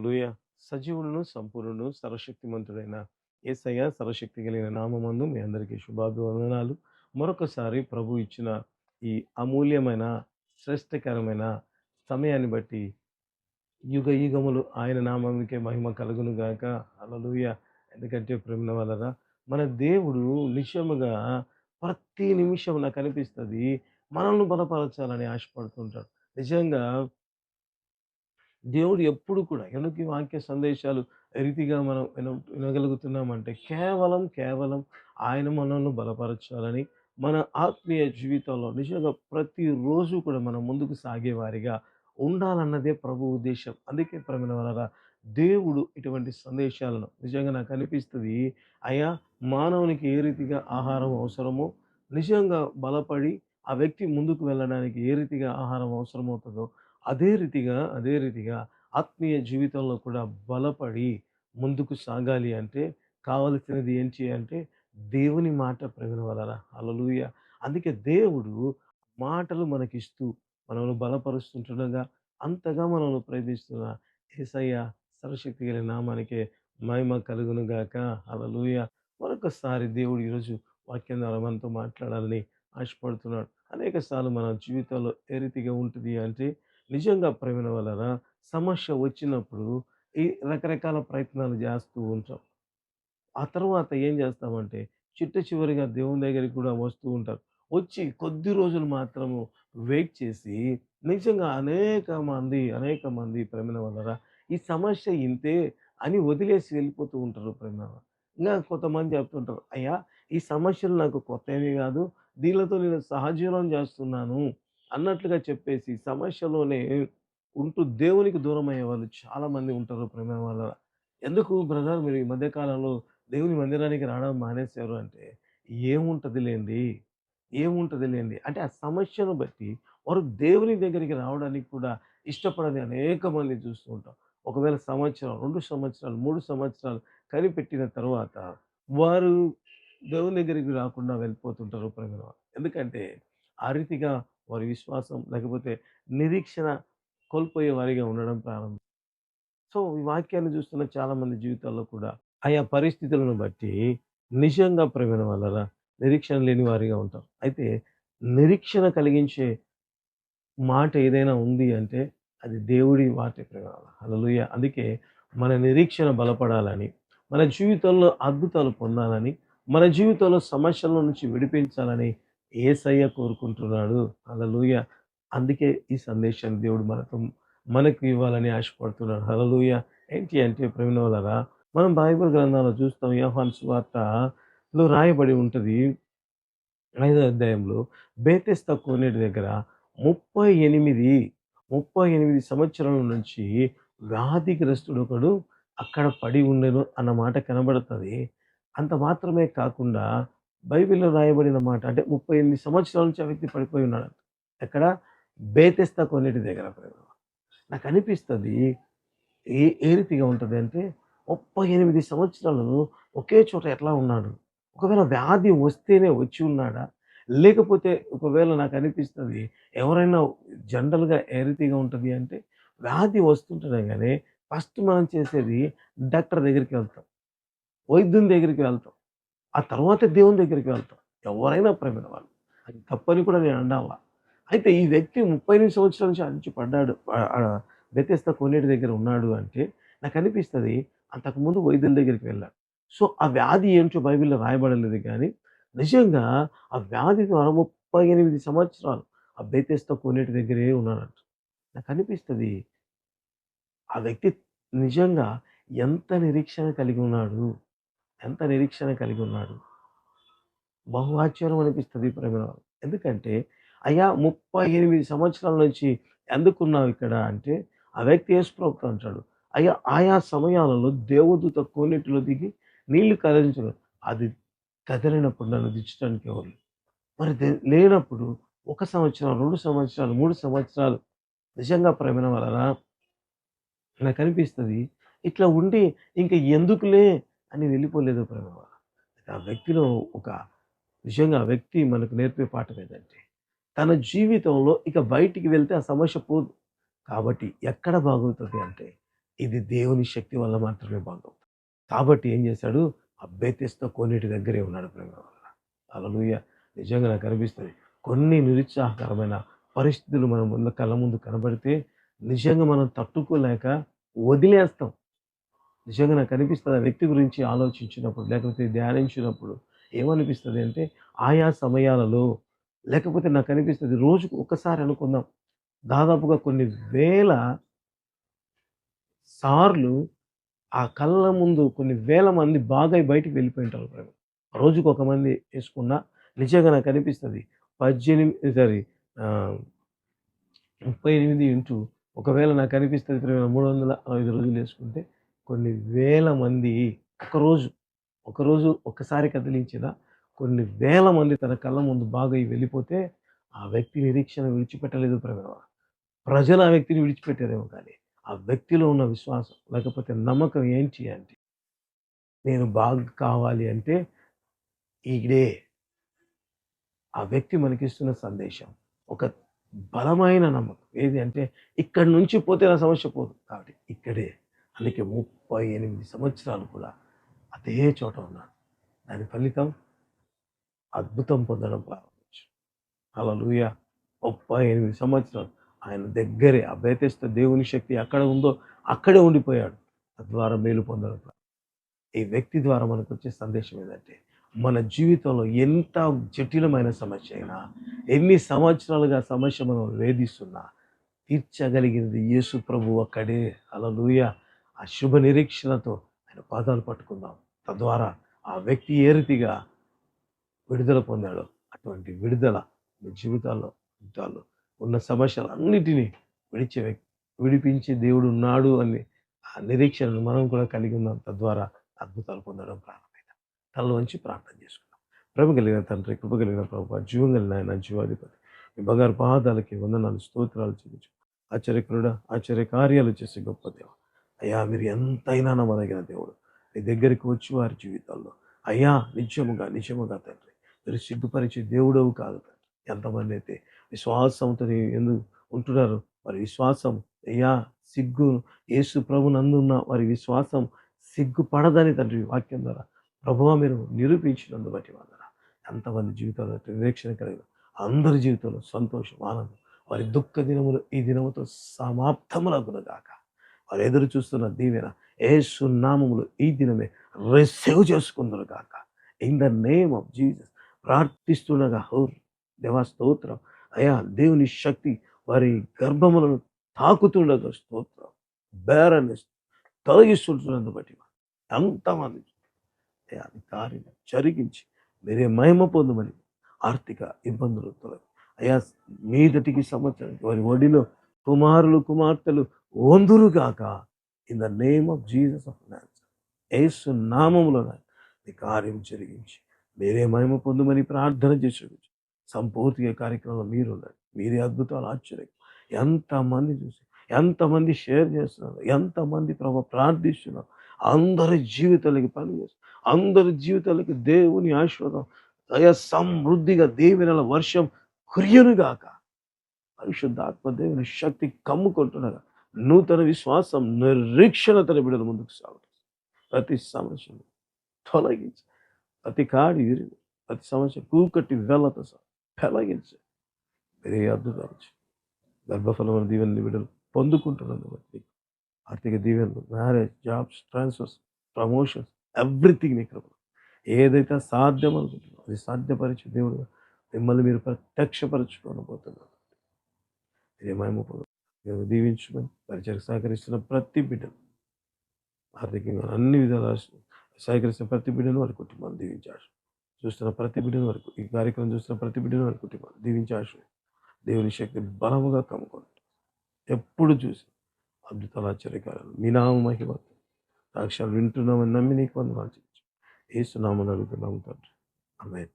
హల్లెలూయా. సజీవులను సంపూర్ణుడు సర్వశక్తిమంతుడైన యేసయ్య సర్వశక్తి కలిగిన నామందు మీ అందరికీ శుభాభివందనాలు. మరొకసారి ప్రభు ఇచ్చిన ఈ అమూల్యమైన శ్రేష్టకరమైన సమయాన్ని బట్టి యుగ యుగములు ఆయన నామానికే మహిమ కలుగును గాక. అలలుయ ఎందుకంటే ప్రేమ వలన మన దేవుడు నిజముగా ప్రతి నిమిషం నాకు అనిపిస్తుంది మనల్ని బలపరచాలని ఆశపడుతుంటాడు. నిజంగా దేవుడు ఎప్పుడు కూడా ఎనుకి వాక్య సందేశాలు రీతిగా మనం విన వినగలుగుతున్నామంటే కేవలం కేవలం ఆయన మనల్ని బలపరచాలని మన ఆత్మీయ జీవితంలో నిజంగా ప్రతిరోజు కూడా మనం ముందుకు సాగేవారిగా ఉండాలన్నదే ప్రభు ఉద్దేశం. అందుకే ప్రమిన వలన దేవుడు ఇటువంటి సందేశాలను నిజంగా నాకు అనిపిస్తుంది అయ్యా మానవునికి ఏ రీతిగా ఆహారం అవసరమో నిజంగా బలపడి ఆ వ్యక్తి ముందుకు వెళ్ళడానికి ఏ రీతిగా ఆహారం అవసరమవుతుందో అదే రీతిగా అదే రీతిగా ఆత్మీయ జీవితంలో కూడా బలపడి ముందుకు సాగాలి అంటే కావలసినది ఏంటి అంటే దేవుని మాట ప్రవీణ వలన హల్లెలూయా. అందుకే దేవుడు మాటలు మనకిస్తూ మనల్ని బలపరుస్తుంటుండగా అంతగా మనల్ని ప్రేమిస్తున్న ఏసయ్య సర్వశక్తి గల నామానికే మహిమ కలుగును గాక. మరొకసారి దేవుడు ఈరోజు వాక్యం ద్వారా మనతో మాట్లాడాలని ఆశపడుతున్నాడు. అనేక సార్లు మన జీవితంలో ఏ రీతిగా ఉంటుంది అంటే నిజంగా ప్రేమ వలన సమస్య వచ్చినప్పుడు ఈ రకరకాల ప్రయత్నాలు చేస్తూ ఉంటాం. ఆ తర్వాత ఏం చేస్తామంటే చిట్ట చివరిగా దేవుని దగ్గరికి కూడా వస్తూ ఉంటారు వచ్చి కొద్ది రోజులు మాత్రము వెయిట్ చేసి నిజంగా అనేక మంది అనేక మంది ప్రేమ వలన ఈ సమస్య ఇంతే అని వదిలేసి వెళ్ళిపోతూ ఉంటారు ప్రేమ ఇంకా కొంతమంది చెప్తుంటారు అయ్యా ఈ సమస్యలు నాకు కొత్త ఏమీ కాదు దీనితో నేను సహజీవనం చేస్తున్నాను అన్నట్లుగా చెప్పేసి సమస్యలోనే ఉంటూ దేవునికి దూరం అయ్యే వాళ్ళు చాలామంది ఉంటారు ప్రేమ వల్ల ఎందుకు బ్రదర్ మీరు ఈ మధ్యకాలంలో దేవుని మందిరానికి రావడం మానేశారు అంటే ఏముంటది లేండి ఏముంటది లేండి అంటే ఆ సమస్యను బట్టి వారు దేవుని దగ్గరికి రావడానికి కూడా ఇష్టపడని అనేక మంది చూస్తూ ఉంటాం ఒకవేళ సంవత్సరం రెండు సంవత్సరాలు మూడు సంవత్సరాలు కనిపెట్టిన తర్వాత వారు దేవుని దగ్గరికి రాకుండా వెళ్ళిపోతుంటారు ప్రేమ ఎందుకంటే ఆ రీతిగా వారి విశ్వాసం లేకపోతే నిరీక్షణ కోల్పోయే వారిగా ఉండడం ప్రారంభం. సో ఈ వాక్యాన్ని చూస్తున్న చాలామంది జీవితాల్లో కూడా ఆయా పరిస్థితులను బట్టి నిజంగా ప్రేమ వల్ల నిరీక్షణ లేని వారిగా ఉంటాం అయితే నిరీక్షణ కలిగించే మాట ఏదైనా ఉంది అంటే అది దేవుడి మాటే ప్రేమ అలలుయ అందుకే మన నిరీక్షణ బలపడాలని మన జీవితంలో అద్భుతాలు పొందాలని మన జీవితంలో సమస్యల నుంచి విడిపించాలని ఏసయ్య కోరుకుంటున్నాడు. హలలుయ అందుకే ఈ సందేశాన్ని దేవుడు మనతో మనకు ఇవ్వాలని ఆశపడుతున్నాడు. హలలుయ ఏంటి అంటే ప్రేమ మనం బైబిల్ గ్రంథాలు చూస్తాం యోహాన్ సువార్తలో రాయబడి ఉంటుంది. ఐదో అధ్యాయంలో బేతెస్త కోనేటి దగ్గర ముప్పై ఎనిమిది ముప్పై ఎనిమిది సంవత్సరాల నుంచి వ్యాధిగ్రస్తుడు ఒకడు అక్కడ పడి ఉండెను అన్న మాట కనబడుతుంది. అంత మాత్రమే కాకుండా బైబిల్లో రాయబడిన మాట అంటే ముప్పై ఎనిమిది సంవత్సరాల నుంచి ఆ వ్యక్తి పడిపోయి ఉన్నాడు. ఎక్కడ? బేతెస్తా కొన్నిటి దగ్గర ప్రేమ. నాకు అనిపిస్తుంది ఏ ఏ రీతిగా ఉంటుంది అంటే ముప్పై ఎనిమిది సంవత్సరాలు ఒకే చోట ఎట్లా ఉన్నాడు? ఒకవేళ వ్యాధి వస్తేనే వచ్చి ఉన్నాడా? లేకపోతే ఒకవేళ నాకు అనిపిస్తుంది ఎవరైనా జనరల్గా ఏ రీతిగా ఉంటుంది అంటే వ్యాధి వస్తుంటేనే కానీ ఫస్ట్ మనం చేసేది డాక్టర్ దగ్గరికి వెళ్తాం వైద్యుని దగ్గరికి వెళ్తాం. ఆ తర్వాత దేవుని దగ్గరికి వెళ్తాం. ఎవరైనా ప్రేమిన వాళ్ళు. అది తప్పని కూడా నేను అన్నావా అయితే ఈ వ్యక్తి ముప్పై ఎనిమిది సంవత్సరాల నుంచి అంచి పడ్డాడు. వ్యతిస్త కొన్నిటి దగ్గర ఉన్నాడు అంటే నాకు అనిపిస్తుంది అంతకుముందు వైద్యుల దగ్గరికి వెళ్ళాడు సో ఆ వ్యాధి ఏంటో బైబిల్లో రాయబడలేదు కానీ నిజంగా ఆ వ్యాధి ద్వారా ముప్పై ఎనిమిది సంవత్సరాలు ఆ బెతెస్త కొన్నిటి దగ్గరే ఉన్నాడంట నాకు అనిపిస్తుంది ఆ వ్యక్తి నిజంగా ఎంత నిరీక్షణ కలిగి ఉన్నాడు? ఎంత నిరీక్షణ కలిగి ఉన్నాడు. బహు ఆశ్చర్యం అనిపిస్తుంది ప్రేమ ఎందుకంటే అయ్యా ముప్పై ఎనిమిది సంవత్సరాల నుంచి ఎందుకున్నావు ఇక్కడ అంటే ఆ వ్యక్తి యేసుప్రభుతో అంటాడు అయ్యా ఆయా సమయాలలో దేవదూత కోనేటిలో దిగి నీళ్ళు కదిలించడం అది కదిలినప్పుడు నన్ను దించడానికి ఎవరు మరి దే- లేనప్పుడు ఒక సంవత్సరం రెండు సంవత్సరాలు మూడు సంవత్సరాలు నిజంగా ప్రేమ వలన నాకు అనిపిస్తుంది ఇట్లా ఉండి ఇంకా ఎందుకులే అని వెళ్ళిపోలేదు ప్రేమ ఆ వ్యక్తిలో ఒక నిజంగా ఆ వ్యక్తి మనకు నేర్పే పాఠం ఏదంటే తన జీవితంలో ఇక బయటికి వెళ్తే ఆ సమస్య పోదు. కాబట్టి ఎక్కడ బాగుతుంది అంటే ఇది దేవుని శక్తి వల్ల మాత్రమే బాగవుతుంది కాబట్టి ఏం చేశాడు? ఆ బేతెస్తో కొన్నిటి దగ్గరే ఉన్నాడు ప్రేమ వల్ల అలలుయ నిజంగా నాకు అనిపిస్తుంది. కొన్ని నిరుత్సాహకరమైన పరిస్థితులు మన ముందు కళ్ళ ముందు కనబడితే నిజంగా మనం తట్టుకోలేక వదిలేస్తాం. నిజంగా నాకు అనిపిస్తుంది ఆ వ్యక్తి గురించి ఆలోచించినప్పుడు లేకపోతే ధ్యానించినప్పుడు ఏమనిపిస్తుంది అంటే ఆయా సమయాలలో లేకపోతే నాకు అనిపిస్తుంది రోజుకు ఒకసారి అనుకుందాం. దాదాపుగా కొన్ని వేల సార్లు ఆ కళ్ళ ముందు కొన్ని వేల మంది బాగా బయటికి వెళ్ళిపోయి ఉంటారు ప్రేమ. రోజుకు ఒక మంది వేసుకున్నా నిజంగా నాకు అనిపిస్తుంది పద్దెనిమిది సారీ ముప్పై ఎనిమిది ఇంటూ ఒకవేళ నాకు అనిపిస్తుంది ప్రేమ మూడు వందల ఐదు రోజులు వేసుకుంటే కొన్ని వేల మంది ఒకరోజు ఒకరోజు ఒక్కసారి కదిలించిన కొన్ని వేల మంది తన కళ్ళ ముందు బాగా వెళ్ళిపోతే ఆ వ్యక్తి నిరీక్షణ విడిచిపెట్టలేదు ప్రేమ ప్రజలు ఆ వ్యక్తిని విడిచిపెట్టారేమో కానీ ఆ వ్యక్తిలో ఉన్న విశ్వాసం లేకపోతే నమ్మకం ఏంటి అంటే నేను బాగా కావాలి అంటే ఈడే. ఆ వ్యక్తి మనకిస్తున్న సందేశం ఒక బలమైన నమ్మకం. ఏది అంటే ఇక్కడి నుంచి పోతే నా సమస్య పోదు. కాబట్టి ఇక్కడే. అందుకే ముప్పై ఎనిమిది సంవత్సరాలు కూడా అదే చోట ఉన్నాడు. దాని ఫలితం అద్భుతం పొందడం ప్రారంభించు అలా లూయ ముప్పై ఎనిమిది సంవత్సరాలు ఆయన దగ్గరే ఆ దేవుని శక్తి అక్కడ ఉందో అక్కడే ఉండిపోయాడు. తద్వారా మేలు పొందడం ఈ వ్యక్తి ద్వారా మనకు వచ్చే సందేశం ఏంటంటే మన జీవితంలో ఎంత జటిలమైన సమస్య అయినా ఎన్ని సంవత్సరాలుగా సమస్య మనం వేధిస్తున్నా తీర్చగలిగినది యేసు ప్రభు అక్కడే. లూయ ఆ శుభ నిరీక్షణతో ఆయన పాదాలు పట్టుకుందాం. తద్వారా ఆ వ్యక్తి ఏ రీతిగా విడుదల పొందాడో అటువంటి విడుదల మీ జీవితాల్లో జీవితాల్లో ఉన్న సమస్యలన్నిటినీ విడిచే వ్యక్తి విడిపించే దేవుడు ఉన్నాడు అని ఆ నిరీక్షణను మనం కూడా కలిగి ఉన్నాం. తద్వారా అద్భుతాలు పొందడం ప్రారంభమైంది. తల వంచి ప్రార్థన చేసుకున్నాం ప్రేమ కలిగిన తండ్రి కృప కలిగిన ప్రభు జీవం కలిగిన ఆయన జీవాధిపతి మీ బంగారు పాదాలకి వందనాలు స్తోత్రాలు చూపించు ఆశ్చర్యకరుడా ఆశ్చర్య కార్యాలు చేసే గొప్ప దేవుడు అయ్యా మీరు ఎంతైనా నమ్మదగిన దేవుడు. మీ దగ్గరికి వచ్చి వారి జీవితాల్లో. అయ్యా నిజముగా నిజముగా తండ్రి. మీరు సిగ్గుపరిచే దేవుడవు కాదు తండ్రి. ఎంతమంది అయితే విశ్వాసంతో ఎందుకు ఉంటున్నారు వారి విశ్వాసం అయ్యా సిగ్గు యేసు ప్రభు నందున్న వారి విశ్వాసం సిగ్గుపడదని తండ్రి వాక్యం ద్వారా ప్రభువ మీరు నిరూపించినందు బట్టి వందన ఎంతమంది జీవితాల్లో నిరీక్షణ కలిగిన అందరి జీవితంలో సంతోషం ఆనందం వారి దుఃఖ దినములు ఈ దినముతో సమాప్తములగును గాక. వారు ఎదురు చూస్తున్న దీవెన ఏ సున్నామములు ఈ దినమే రిసీవ్ చేసుకుందరు కాక in the name of Jesus ప్రార్థిస్తుండగా హౌర్ దేవా స్తోత్రం. అయా దేవుని శక్తి వారి గర్భములను తాకుతుండగా స్తోత్రం. బేరనెస్ తొలగిస్తుంటున్నందు బట్టి ఎంతమంది అయా కార్యం జరిగించి మీరే మహిమ పొందమని ఆర్థిక ఇబ్బందులు తొలగి. అయా మీదటికి సంవత్సరం వారి ఒడిలో కుమారులు కుమార్తెలు వందురుగాక in the name of Jesus of నాన్సర్ యేసు నామములో కార్యం జరిగించి మీరే మహిమ పొందమని ప్రార్థన చేసి సంపూర్తిగా కార్యక్రమంలో మీరు ఉన్నారు మీరే అద్భుతాలు ఆశ్చర్యం. ఎంతమంది చూసి ఎంతమంది షేర్ చేస్తున్నారు ఎంతమంది ప్రభు ప్రార్థిస్తున్నారు. అందరి జీవితాలకి పని చేస్తున్నారు అందరి జీవితాలకి దేవుని ఆశీర్వాదం దయ సమృద్ధిగా దేవుని వర్షం కురియనుగాక. పరిశుద్ధాత్మ దేవుని శక్తి కమ్ముకుంటున్నగా నూతన విశ్వాసం నిరీక్షణ తన బిడ్డల ముందుకు సాగుతుంది. ప్రతి సమస్య తొలగించు. ప్రతి కాడి విరిగి ప్రతి సమస్య కూకట్టి వెళ్ళత సహా తొలగించి. మీరే అద్భుతాలు చేయండి. గర్భఫలమైన దీవెన బిడ్డలు పొందుకుంటున్నందు బట్టి ఆర్థిక దీవెనలు marriage jobs transfers promotions everything నీ కృప ఏదైతే సాధ్యం అనుకుంటున్నారో అది సాధ్యపరిచే దేవుడు మిమ్మల్ని మీరు ప్రత్యక్షపరచుకోనబోతున్నారు మీరే దేవుడు దీవించమని పరిచయకు సహకరిస్తున్న ప్రతి బిడ్డను ఆర్థికంగా అన్ని విధాలు సహకరిస్తున్న ప్రతి బిడ్డను వారి కుటుంబాన్ని దీవించాడు. చూస్తున్న ప్రతి బిడ్డను వరకు ఈ కార్యక్రమం చూస్తున్న ప్రతి బిడ్డను వారి కుటుంబాన్ని దీవించాడు. దేవుని శక్తి బలముగా కమ్ముకోండి ఎప్పుడు చూసి అద్భుతాలు ఆశ్చర్యకారాలు మీ నామ మహిమ సాక్ష్యాలు వింటున్నామని నమ్మి నీకు వందనాలు చేయొచ్చు ఏసునామని అడుగుతున్నాము తండ్రి. అమ్మాయి